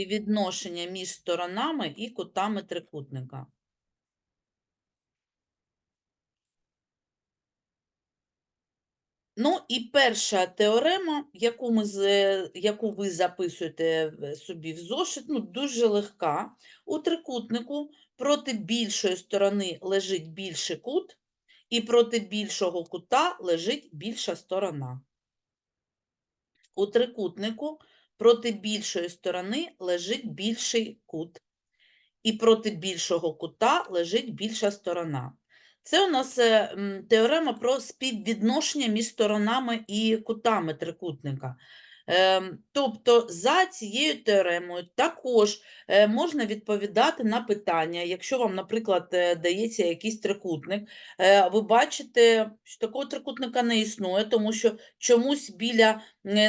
співвідношення між сторонами і кутами трикутника. Ну і перша теорема, яку, ми, яку ви записуєте собі в зошит, ну, дуже легка. У трикутнику проти більшої сторони лежить більший кут, і проти більшого кута лежить більша сторона. У трикутнику проти більшої сторони лежить більший кут, і проти більшого кута лежить більша сторона. Це у нас е, теорема про співвідношення між сторонами і кутами трикутника. Ем, Тобто за цією теоремою також е, можна відповідати на питання, якщо вам, наприклад, е, дається якийсь трикутник, е, ви бачите, що такого трикутника не існує, тому що чомусь біля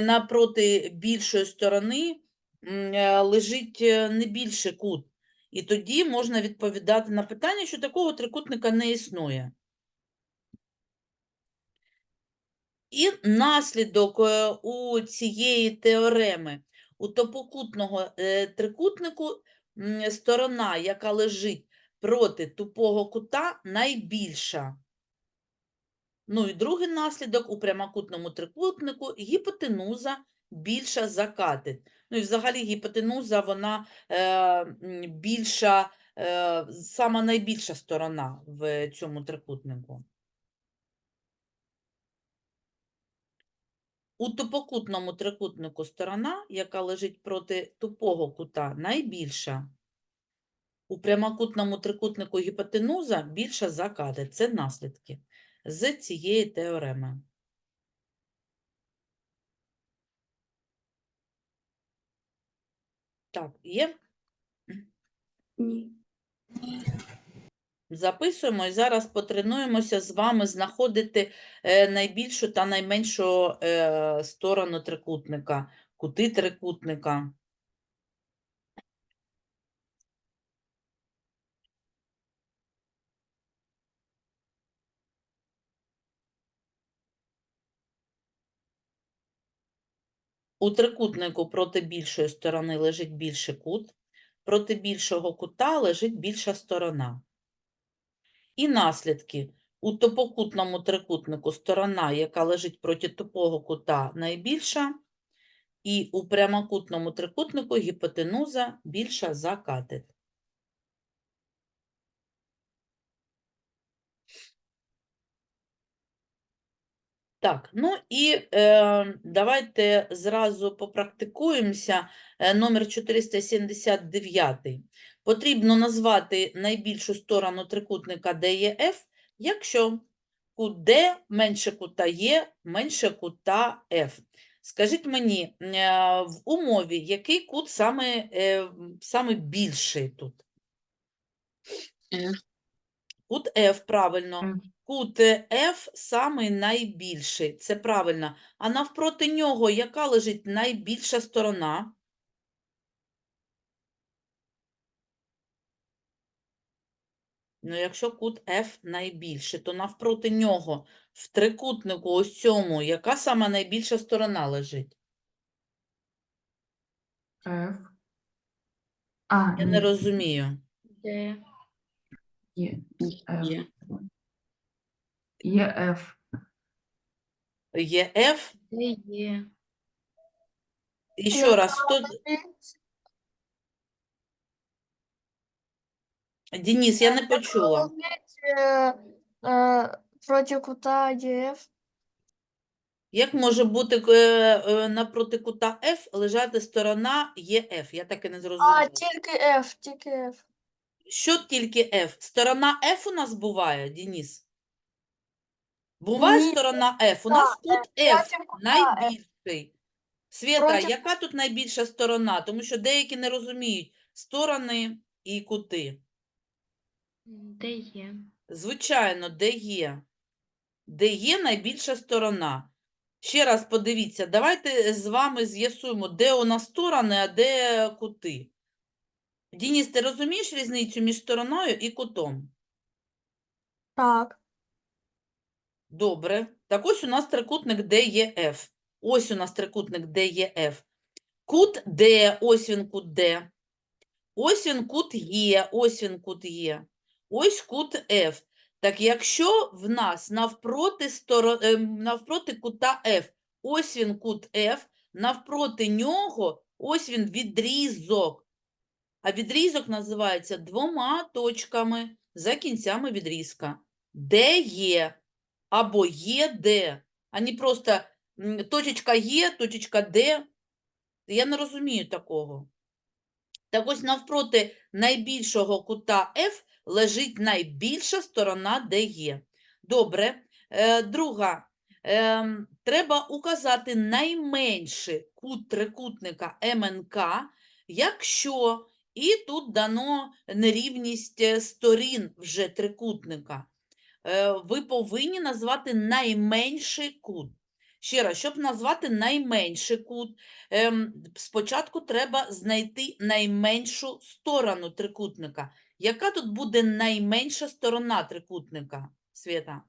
напроти більшої сторони лежить не більший кут. І тоді можна відповідати на питання, що такого трикутника не існує. І наслідок е, у цієї теореми у топокутного е, трикутнику сторона, яка лежить проти тупого кута, найбільша. Ну і другий наслідок у прямокутному трикутнику гіпотенуза більша за катет. Ну і взагалі гіпотенуза, вона е, більша, е, сама найбільша сторона в цьому трикутнику. У тупокутному трикутнику сторона, яка лежить проти тупого кута, найбільша. У прямокутному трикутнику гіпотенуза більша за катет. Це наслідки з цієї теореми. Так, є? Ні. Записуємо і зараз потренуємося з вами знаходити е, найбільшу та найменшу е, сторону трикутника, кути трикутника. У трикутнику проти більшої сторони лежить більший кут, проти більшого кута лежить більша сторона. І наслідки. У топокутному трикутнику сторона, яка лежить проти тупого кута, найбільша, і у прямокутному трикутнику гіпотенуза більша за катет. Так, ну і е, давайте зразу попрактикуємося. Е, номер 479. Потрібно назвати найбільшу сторону трикутника DEF, якщо кут D менше кута Е, менше кута F. Скажіть мені, е, в умові який кут саме, е, саме більший тут? Кут F, правильно. Кут F самий найбільший, це правильно. А навпроти нього яка лежить найбільша сторона? Ну, якщо кут F найбільший, то навпроти нього в трикутнику ось цьому, яка сама найбільша сторона лежить? F. А, Я ні, не розумію. Де? Є. F. Є. Є F. Є F. Де є? І ще раз, хто... Денис, я не почула. Проти кута ЕФ. Як може бути е, е, напроти кута F лежати сторона ЕФ? Я так і не А, зрозуміла. тільки F, тільки F. Що тільки F? Сторона F у нас буває, Денис? Буває Ні, сторона F? У нас так, кут F проти кута F. найбільший. Свята, Проти- яка тут найбільша сторона? Тому що деякі не розуміють сторони і кути. Де є? Звичайно, де є? Де є найбільша сторона? Ще раз подивіться, давайте з вами з'ясуємо, де у нас сторони, а де кути. Дініс, ти розумієш різницю між стороною і кутом? Так. Добре. Так ось у нас трикутник DEF. Ось у нас трикутник DEF. Кут Д, ось він кут Д. Ось він кут Є, ось він кут Є. Ось кут F. Так якщо в нас навпроти, сторо... е, навпроти кута F, ось він кут F, навпроти нього ось він відрізок. А відрізок називається двома точками за кінцями відрізка. Де є або є де, а не просто точечка є, точечка де. Я не розумію такого. Так ось навпроти найбільшого кута F лежить найбільша сторона, де є. Добре. Е, друга. Ем, треба указати найменший кут трикутника МНК, якщо і тут дано нерівність е, сторін вже трикутника. Е, ви повинні назвати найменший кут. Ще раз, щоб назвати найменший кут, ем, спочатку треба знайти найменшу сторону трикутника. Яка тут буде найменша сторона трикутника, Свята?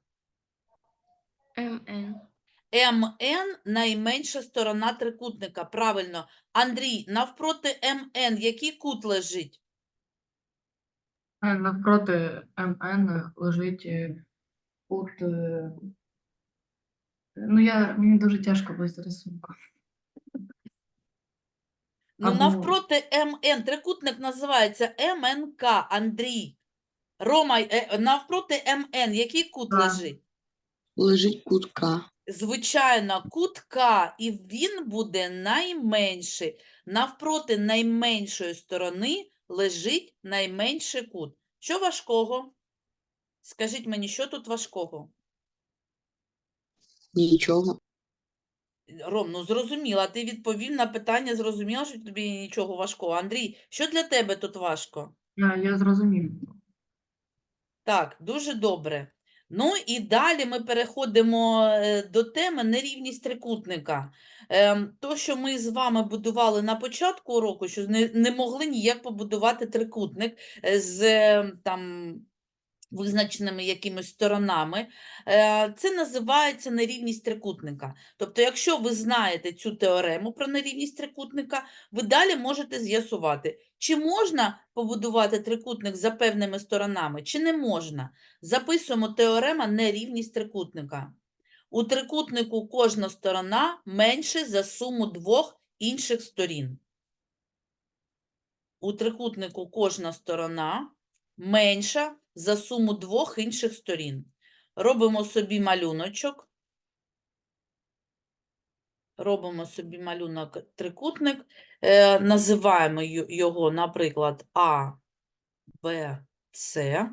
МН. МН найменша сторона трикутника. Правильно. Андрій, навпроти МН який кут лежить? Е, Навпроти МН лежить е, кут. е, Ну, я, мені дуже тяжко без рисунку. Ну, навпроти МН трикутник називається МНК, Андрій. Рома, е, навпроти МН який кут лежить? Лежить кутка. Звичайно, кут К, і він буде найменший. Навпроти найменшої сторони лежить найменший кут. Що важкого? Скажіть мені, що тут важкого? Нічого. Ром, ну зрозуміла, ти відповів на питання, зрозуміла, що тобі нічого важкого. Андрій, що для тебе тут важко? Я, я зрозумів. Так, дуже добре. Ну і далі ми переходимо е, до теми нерівність трикутника. Ем, То, що ми з вами будували на початку уроку, що не, не могли ніяк побудувати трикутник е, з е, там визначеними якимись сторонами, е, це називається нерівність трикутника. Тобто, якщо ви знаєте цю теорему про нерівність трикутника, ви далі можете з'ясувати, чи можна побудувати трикутник за певними сторонами, чи не можна. Записуємо теорема нерівність трикутника. У трикутнику кожна сторона менше за суму двох інших сторін. У трикутнику кожна сторона менша за суму двох інших сторін. Робимо собі малюночок. Робимо собі малюнок трикутник, е, називаємо його, наприклад, А, Б, С.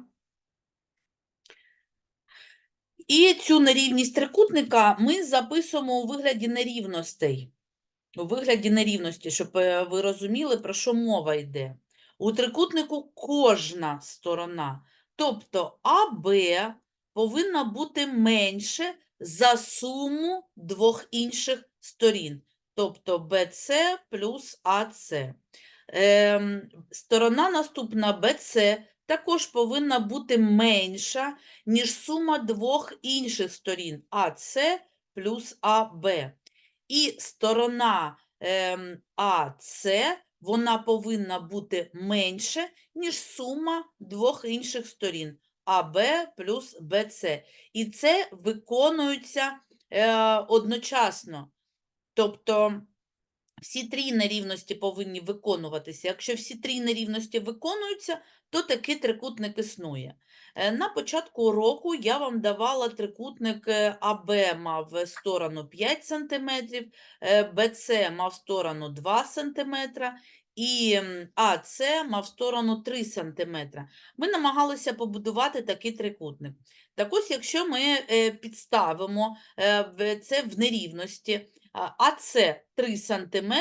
І цю нерівність трикутника ми записуємо у вигляді нерівностей. У вигляді нерівності, щоб е, ви розуміли, про що мова йде. У трикутнику кожна сторона, тобто АБ повинна бути менше за суму двох інших сторін, тобто BC плюс AC. Ем, сторона наступна BC також повинна бути менша, ніж сума двох інших сторін АС плюс АБ. І сторона ем, АС, вона повинна бути менше, ніж сума двох інших сторін АБ плюс БЦ. І це виконується е, одночасно. Тобто всі три нерівності повинні виконуватися. Якщо всі три нерівності виконуються, то такий трикутник існує. Е, На початку уроку я вам давала трикутник е, АБ мав е, сторону 5 см, БЦ мав сторону 2 см і АЦ мав сторону 3 см. Ми намагалися побудувати такий трикутник. Так ось, якщо ми е, підставимо е, це в нерівності, а АЦ 3 см,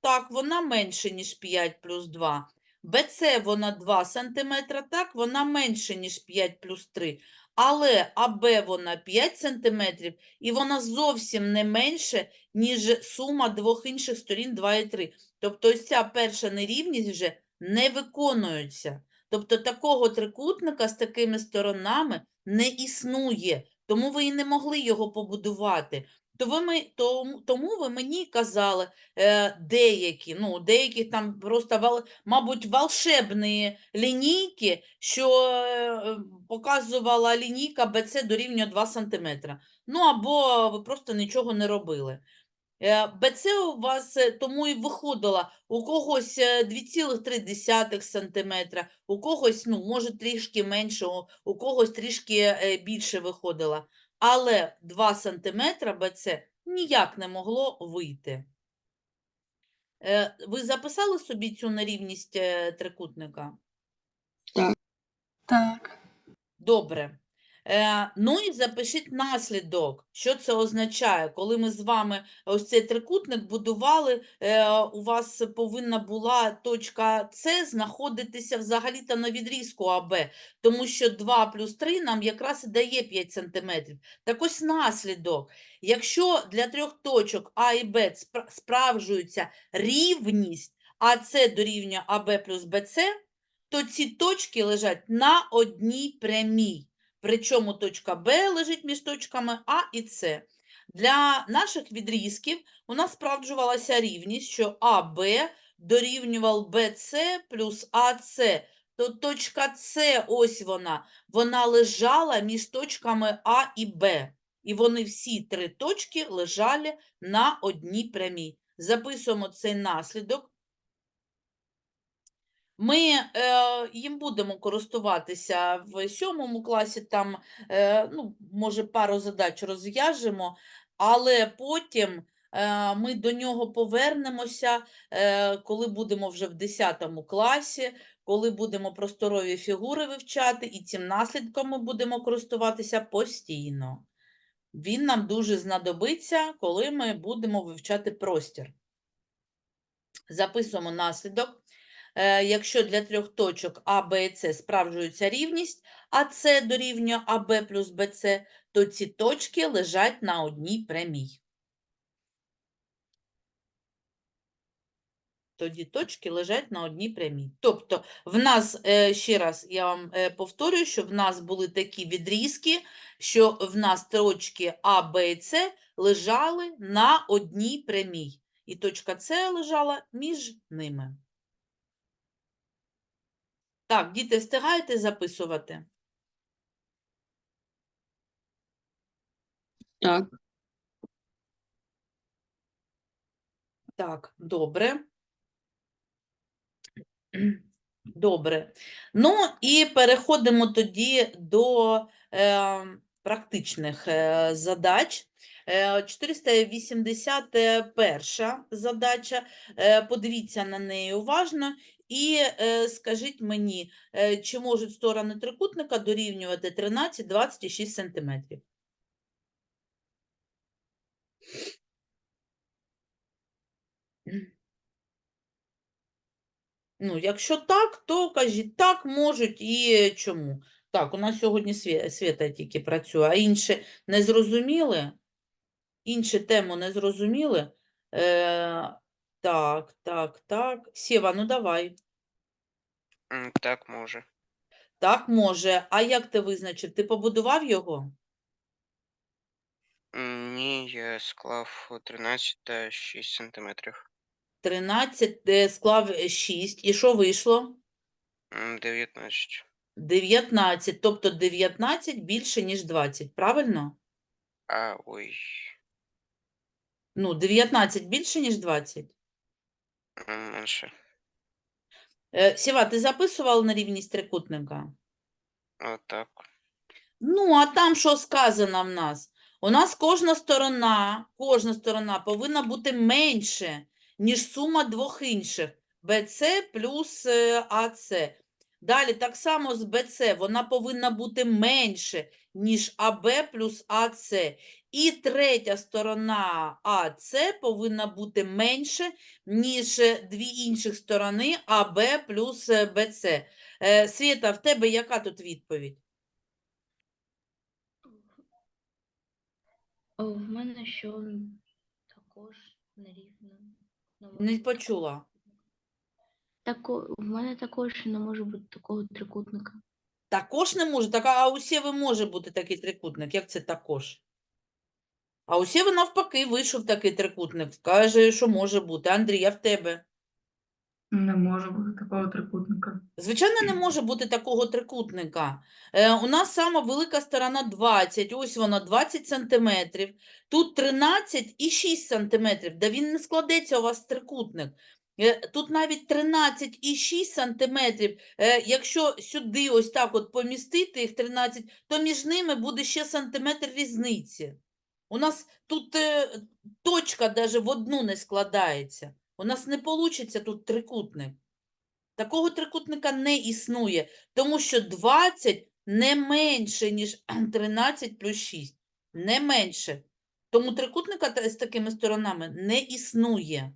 так, вона менше, ніж 5 плюс 2. БЦ вона 2 см, так, вона менше, ніж 5 плюс 3. Але АБ вона 5 см, і вона зовсім не менше, ніж сума двох інших сторін 2 і 3. Тобто ось ця перша нерівність вже не виконується. Тобто такого трикутника з такими сторонами не існує, тому ви і не могли його побудувати. То ви ми, тому, ви мені казали е, деякі, ну, деякі там просто, вал, мабуть, волшебні лінійки, що е, показувала лінійка BC дорівнює 2 см. Ну, або ви просто нічого не робили. Е, БЦ у вас е, тому і виходило у когось е, 2,3 см, у когось, ну, може, трішки менше, у, у когось трішки е, більше виходило. Але 2 см БЦ ніяк не могло вийти. Е, Ви записали собі цю нерівність трикутника? трикутника? Так. Добре. Е, ну і запишіть наслідок. Що це означає? Коли ми з вами ось цей трикутник будували, е, у вас повинна була точка С знаходитися взагалі-то на відрізку АБ, тому що 2 плюс 3 нам якраз і дає 5 см. Так ось наслідок. Якщо для трьох точок А і Б справжується рівність АС дорівнює АБ плюс БЦ, то ці точки лежать на одній прямій. Причому точка Б лежить між точками А і С. Для наших відрізків у нас справджувалася рівність, що АБ дорівнював БЦ плюс АС. То точка С, ось вона, вона лежала між точками А і Б. І вони всі три точки лежали на одній прямій. Записуємо цей наслідок. Ми е, їм будемо користуватися в сьомому класі, там, е, ну, може, пару задач розв'яжемо, але потім е, ми до нього повернемося, е, коли будемо вже в 10 класі, коли будемо просторові фігури вивчати, і цим наслідком ми будемо користуватися постійно. Він нам дуже знадобиться, коли ми будемо вивчати простір. Записуємо наслідок. Е, Якщо для трьох точок А, Б і С справджується рівність, а С дорівнює АБ плюс БЦ, то ці точки лежать на одній прямій. Тоді точки лежать на одній прямій. Тобто, в нас, е, ще раз я вам е, повторюю, що в нас були такі відрізки, що в нас точки А, Б і С лежали на одній прямій. І точка С лежала між ними. Так, діти, встигаєте записувати? Так. Так, добре. Добре. Ну і переходимо тоді до е, практичних е, задач. Е, 481 задача. Е, подивіться на неї уважно і е, скажіть мені, е, чи можуть сторони трикутника дорівнювати 13, 20 і 6 сантиметрів. Ну, якщо так, то кажіть так можуть і чому. Так, у нас сьогодні Свята тільки працює, а інші не зрозуміли? Інші тему не зрозуміли? Е, так, так, так. Сєва, ну давай. М, Так, може. Так, може. А як ти визначив? Ти побудував його? М, Ні, я склав 13 та 6 сантиметрів. 13 е, склав 6. І що вийшло? М, 19. 19. Тобто 19 більше, ніж 20. Правильно? А, ой. Ну, 19 більше, ніж 20. м, Менше. Е, Сєва, ти записував на рівність трикутника? О, так. Ну, а там що сказано в нас? У нас кожна сторона, кожна сторона повинна бути менше, ніж сума двох інших. BC плюс е, AC. Далі так само з BC, вона повинна бути менше, ніж AB плюс AC. І третя сторона AC повинна бути менше, ніж дві інших сторони AB плюс BC. Е, Світа, в тебе яка тут відповідь? О, В мене що також нерівно. не почула. Тако, в мене також не може бути такого трикутника. Також не може, так, а у Сєви може бути такий трикутник. Як це також? А у Сєви навпаки вийшов такий трикутник. Каже, що може бути. Андрій, а в тебе? Не може бути такого трикутника. Звичайно, не може бути такого трикутника. Е, у нас сама велика сторона 20, ось вона 20 сантиметрів. Тут 13 і 6 сантиметрів. Да він не складеться у вас трикутник. Е, тут навіть 13 і 6 сантиметрів. Е, якщо сюди ось так от помістити їх 13, то між ними буде ще сантиметр різниці. У нас тут е, точка даже в одну не складається. У нас не вийде тут трикутник. Такого трикутника не існує, тому що 20 не менше, ніж 13 плюс 6. Не менше. Тому трикутника з такими сторонами не існує.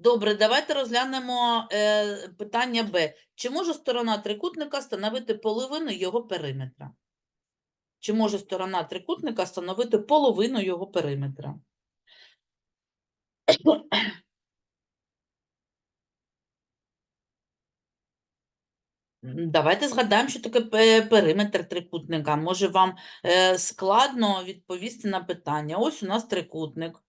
Добре, давайте розглянемо е, питання Б. Чи може сторона трикутника становити половину його периметра? Чи може сторона трикутника становити половину його периметра? Давайте згадаємо, що таке периметр трикутника. Може, вам е, складно відповісти на питання. Ось у нас трикутник.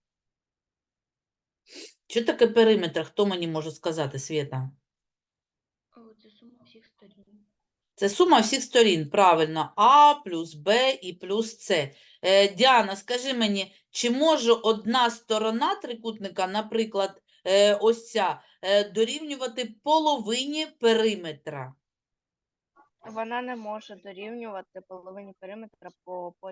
Що таке периметр? Хто мені може сказати, Свєта? Це сума всіх сторін. Це сума всіх сторін, правильно. А плюс Б і плюс С. Е, Діана, скажи мені, чи може одна сторона трикутника, наприклад, е, ось ця, е, дорівнювати половині периметра? Вона не може дорівнювати половині периметра, бо по-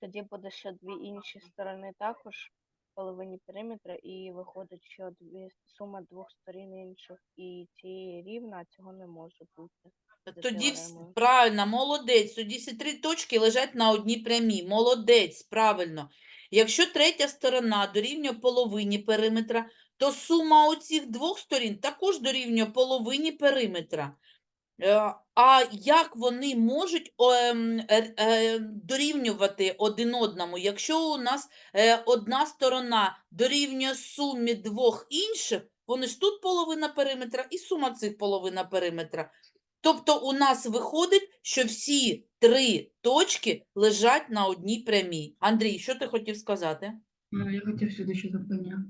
тоді буде ще дві інші сторони також половині периметра, і виходить, що дві сума двох сторін інших і цієї рівна, а цього не може бути. Тоді вс- правильно, молодець. Тоді всі три точки лежать на одній прямій. Молодець, правильно. Якщо третя сторона дорівнює половині периметра, то сума оцих двох сторін також дорівнює половині периметра. Е, А як вони можуть ем, е, е, дорівнювати один одному, якщо у нас одна сторона дорівнює сумі двох інших, вони ж тут половина периметра і сума цих половина периметра. Тобто у нас виходить, що всі три точки лежать на одній прямій. Андрій, що ти хотів сказати? Я хотів сюди ще запитання.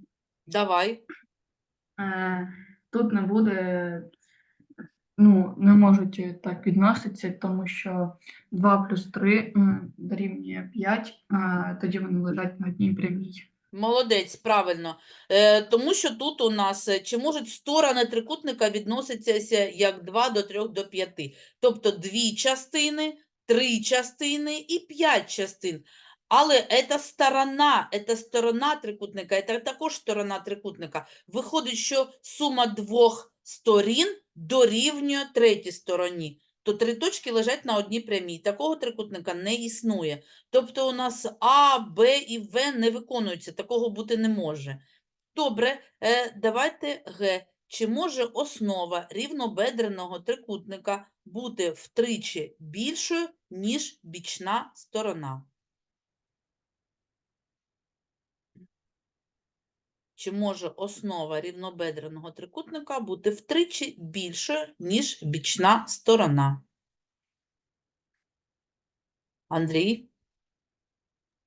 Давай. Тут не буде, ну, не можуть так відноситися, тому що 2 плюс 3 м, дорівнює 5, тоді вони лежать на одній прямій. Молодець, правильно. Е, тому що тут у нас, е, чи можуть сторони трикутника відноситися як 2 до 3 до 5. Тобто дві частини, три частини і п'ять частин. Але це сторона, це сторона трикутника, це також сторона трикутника. Виходить, що сума двох сторін дорівнює третій стороні. То три точки лежать на одній прямій. Такого трикутника не існує. Тобто у нас А, Б і В не виконуються, такого бути не може. Добре, е, давайте Г. Чи може основа рівнобедреного трикутника бути втричі більшою, ніж бічна сторона? Чи може основа рівнобедреного трикутника бути втричі більшою, ніж бічна сторона? Андрій,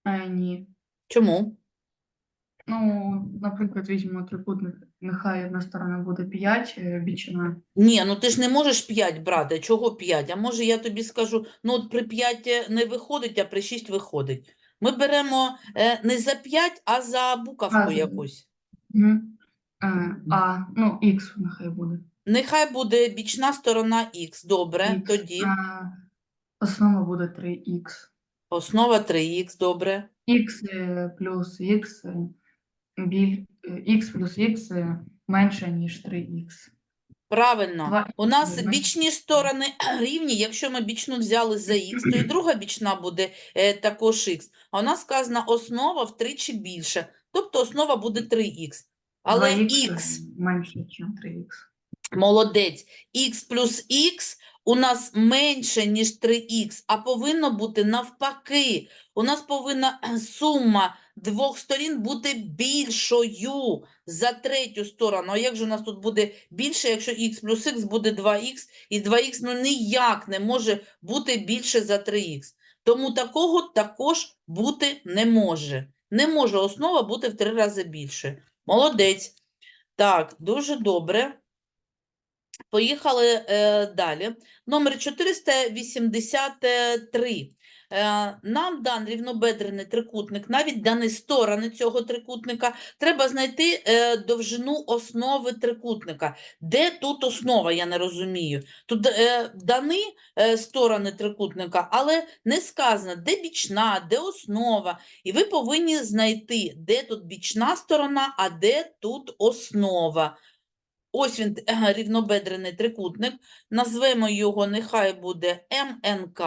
Е, ні. чому? Ну, наприклад, візьмемо трикутник, нехай одна сторона буде 5 бічна. Ні, ну ти ж не можеш 5 брати. Чого 5? А може я тобі скажу, ну от при 5 не виходить, а при 6 виходить. Ми беремо е, не за 5, а за буковку А, якусь. Мгм. Е, А, ну, х нехай буде. Нехай буде бічна сторона х. Добре, Х. тоді А, основа буде 3х. основа 3х, добре. х е, плюс х, е, біль, е, х плюс е, менше, ніж 3х. Правильно. Два У нас бічні сторони рівні. Якщо ми бічну взяли за х, то і друга бічна буде е, також х. А у нас сказана основа втричі більше. Тобто основа буде 3х. Але 2х менше, ніж 3х. Молодець. Х плюс х у нас менше, ніж 3х, а повинно бути навпаки. У нас повинна сума двох сторін бути більшою за третю сторону. А як же у нас тут буде більше, якщо х плюс х буде 2х, і 2х ну ніяк не може бути більше за 3х. Тому такого також бути не може. Не може основа бути в три рази більше. Молодець. Так, дуже добре. Поїхали е, далі. Номер 483. Е, нам дан рівнобедрений трикутник, навіть дані сторони цього трикутника. Треба знайти е, довжину основи трикутника. Де тут основа, я не розумію. Тут е, дані сторони трикутника, але не сказано, де бічна, де основа. І ви повинні знайти, де тут бічна сторона, а де тут основа. Ось він рівнобедрений трикутник. Назвемо його, нехай буде МНК.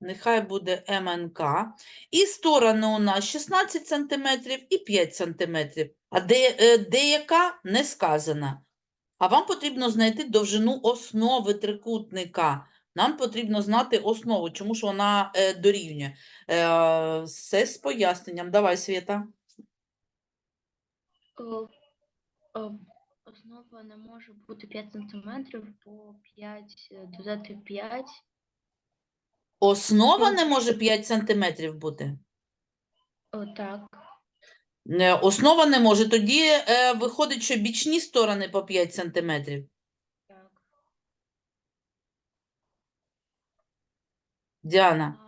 Нехай буде МНК. І сторони у нас 16 см і 5 см. А де, е, деяка не сказана. А вам потрібно знайти довжину основи трикутника. Нам потрібно знати основу, чому ж вона е, дорівнює. Е, все з поясненням. Давай, о, Основа не може бути 5 см, бо 5 е, додати 5. Основа не може 5 см бути. О, так. Е, Основа не може. Тоді е, виходить, що бічні сторони по 5 см. так. Діана.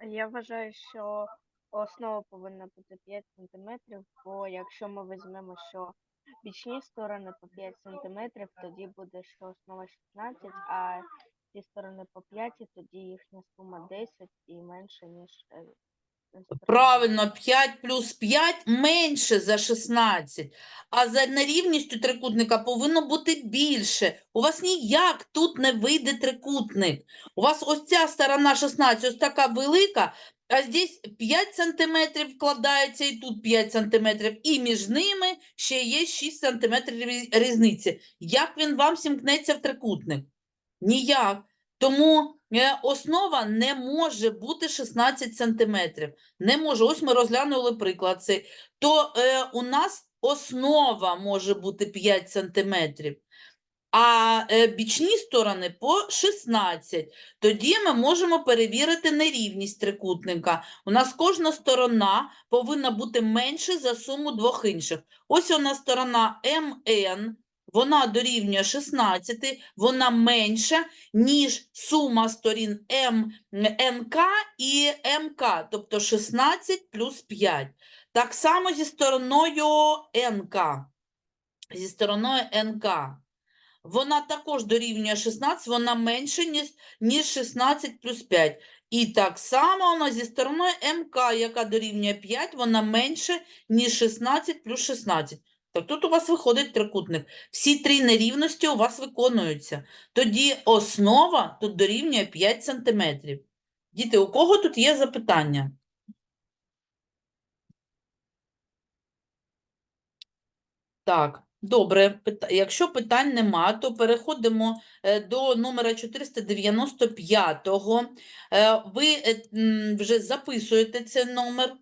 Я вважаю, що основа повинна бути 5 см, бо якщо ми візьмемо, що бічні сторони по 5 см, тоді буде, що основа 16, а ці сторони по 5, тоді їхня сума 10 і менше, ніж е. Правильно, 5 плюс 5 менше за 16. А за нерівністю трикутника повинно бути більше. У вас ніяк тут не вийде трикутник. У вас ось ця сторона 16, ось така велика, а здесь 5 сантиметрів вкладається і тут 5 сантиметрів. І між ними ще є 6 сантиметрів різ- різниці. Як він вам сімкнеться в трикутник? Ніяк. Тому е, основа не може бути 16 сантиметрів. Не може. Ось ми розглянули приклад цей. То е, у нас основа може бути 5 сантиметрів, а е, бічні сторони по 16. Тоді ми можемо перевірити нерівність трикутника. У нас кожна сторона повинна бути менше за суму двох інших. Ось у нас сторона МН, вона дорівнює 16, вона менша, ніж сума сторін М, НК і МК, тобто 16 плюс 5. Так само зі стороною НК. Зі стороною НК. Вона також дорівнює 16, вона менше, ніж, ніж 16 плюс 5. І так само вона зі стороною МК, яка дорівнює 5, вона менше, ніж 16 плюс 16. Так тут у вас виходить трикутник. Всі три нерівності у вас виконуються. Тоді основа тут дорівнює 5 см. Діти, у кого тут є запитання? Так, добре. Якщо питань нема, то переходимо е, до номера 495-го. Е, Ви е, вже записуєте цей номер.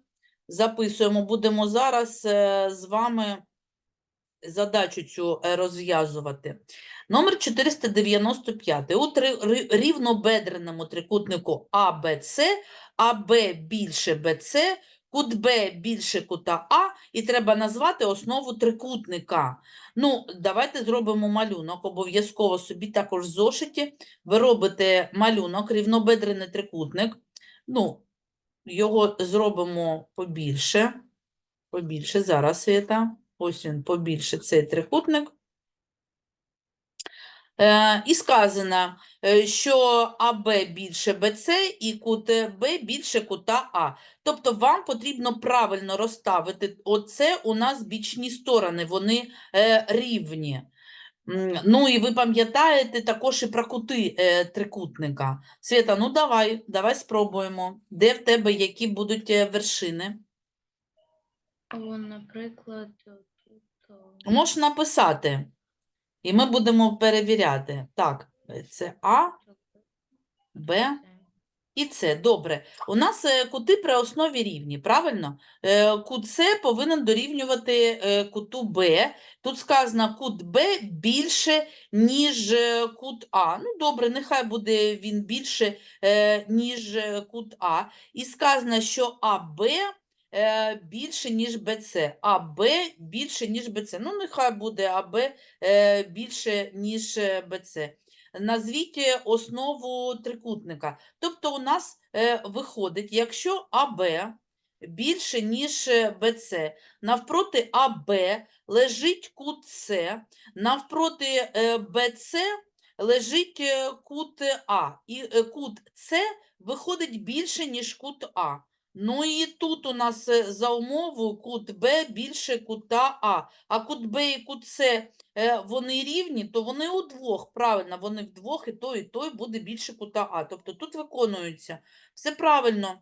Записуємо. Будемо зараз з вами задачу цю е, розв'язувати. Номер 495. У рівнобедреному трикутнику АБЦ, АБ більше БЦ, кут Б більше кута А, і треба назвати основу трикутника. Ну, давайте зробимо малюнок. Обов'язково собі також в зошиті. Ви робите малюнок, рівнобедрений трикутник. Ну, його зробимо побільше. Побільше зараз Свята. Ось він побільше цей трикутник. Е, і сказано, е, що АБ більше БЦ і кут Б більше кута А. Тобто вам потрібно правильно розставити. Оце у нас бічні сторони, вони е, рівні. Ну і ви пам'ятаєте також і про кути трикутника. Свята, ну давай, давай спробуємо. Де в тебе які будуть вершини? О, наприклад, Можеш написати, і ми будемо перевіряти. Так, це А, Б. І С. Добре. У нас е, кути при основі рівні, правильно? Е, Кут С повинен дорівнювати е, куту Б. Тут сказано, кут Б більше, ніж кут А. Ну, добре, нехай буде він більше, ніж кут А. І сказано, що АБ більше, ніж БЦ. АБ більше, ніж БЦ. Ну, нехай буде АБ е, більше, ніж е, БЦ. Назвіть е, основу трикутника. Тобто у нас е, виходить, якщо АБ більше, ніж е, БЦ, навпроти АБ лежить кут С, навпроти е, БЦ лежить е, кут А. І е, кут С виходить більше, ніж кут А. Ну і тут у нас е, за умовою кут Б більше кута А. А кут Б і кут С е, вони рівні, то вони удвох, правильно, вони вдвох, і той, і той буде більше кута А. Тобто тут виконується. Все правильно.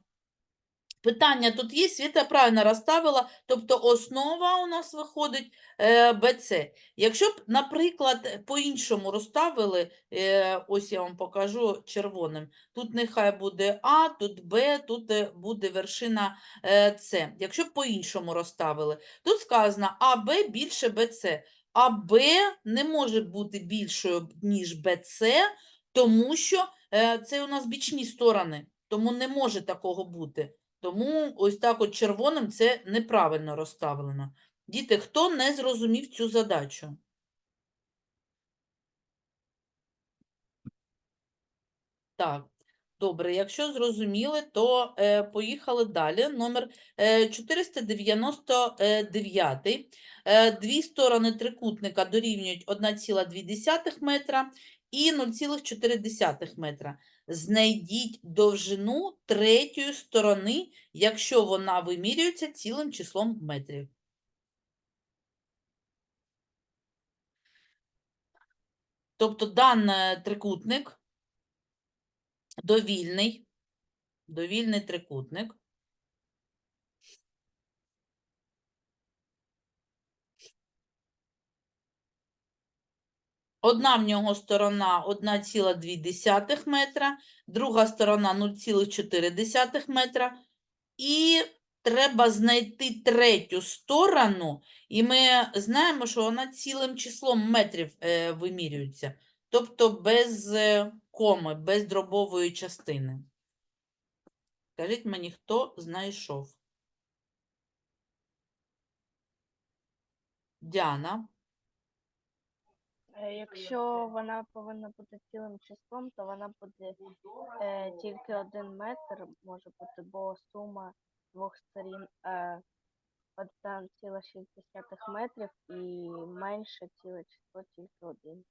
Питання тут є, Світа правильно розставила, тобто основа у нас виходить е, БЦ. Якщо б, наприклад, по-іншому розставили, е, ось я вам покажу червоним, тут нехай буде А, тут Б, тут е, буде вершина С. Якщо б по-іншому розставили, тут сказано АБ більше БЦ. АБ не може бути більшою, ніж БЦ, тому що це у нас бічні сторони, тому не може такого бути. Тому ось так от червоним це неправильно розставлено. Діти, хто не зрозумів цю задачу? Так, добре, якщо зрозуміли, то е, поїхали далі. Номер е, 499. Е, дві сторони трикутника дорівнюють 1,2 метра і 0,4 метра. Знайдіть довжину третьої сторони, якщо вона вимірюється цілим числом метрів. Тобто даний трикутник довільний, довільний трикутник. Одна в нього сторона 1,2 метра, друга сторона 0,4 метра. І треба знайти третю сторону, і ми знаємо, що вона цілим числом метрів е, вимірюється, тобто без е, коми, без дробової частини. Скажіть мені, хто знайшов? Діана. Е, Якщо вона повинна бути цілим числом, то вона буде е, тільки один метр, може бути, бо сума двох сторін е, 1,6 метрів і менше ціле число тільки один.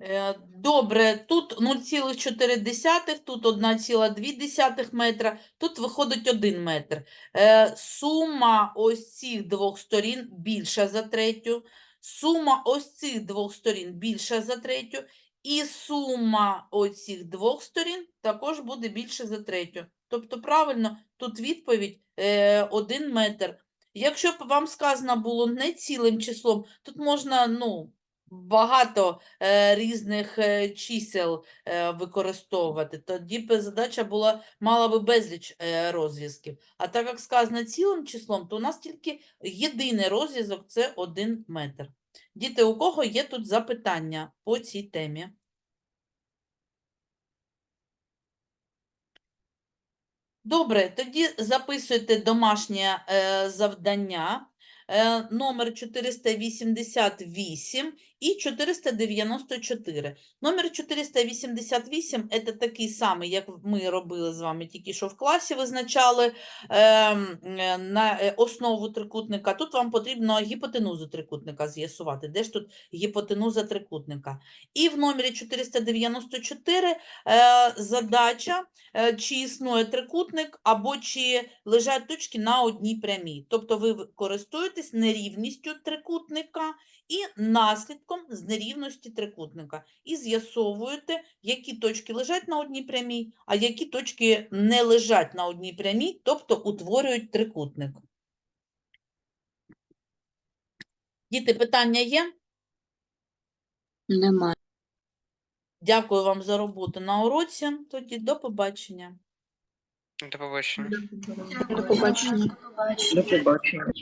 Е, Добре, тут 0,4, тут 1,2 метра, тут виходить 1 метр. Е, Сума ось цих двох сторін більша за третю, сума ось цих двох сторін більша за третю, і сума ось цих двох сторін також буде більше за третю. Тобто, правильно, тут відповідь е, 1 метр. Якщо б вам сказано було не цілим числом, тут можна, ну, багато е, різних е, чисел е, використовувати. Тоді б задача була, мала би безліч е, розв'язків. А так як сказано цілим числом, то у нас тільки єдиний розв'язок – це 1 метр. Діти, у кого є тут запитання по цій темі? Добре, тоді записуйте домашнє е, завдання е, номер 488 і 494. Номер 488 – це такий самий, як ми робили з вами тільки що в класі, визначали е, на е, основу трикутника. Тут вам потрібно гіпотенузу трикутника з'ясувати. Де ж тут гіпотенуза трикутника? І в номері 494 е, задача е, чи існує трикутник, або чи лежать точки на одній прямій. Тобто ви користуєтесь нерівністю трикутника і наслідком з нерівності трикутника. І з'ясовуєте, які точки лежать на одній прямій, а які точки не лежать на одній прямій, тобто утворюють трикутник. Діти, питання є? Немає. Дякую вам за роботу на уроці. Тоді до побачення. До побачення. До побачення. До побачення.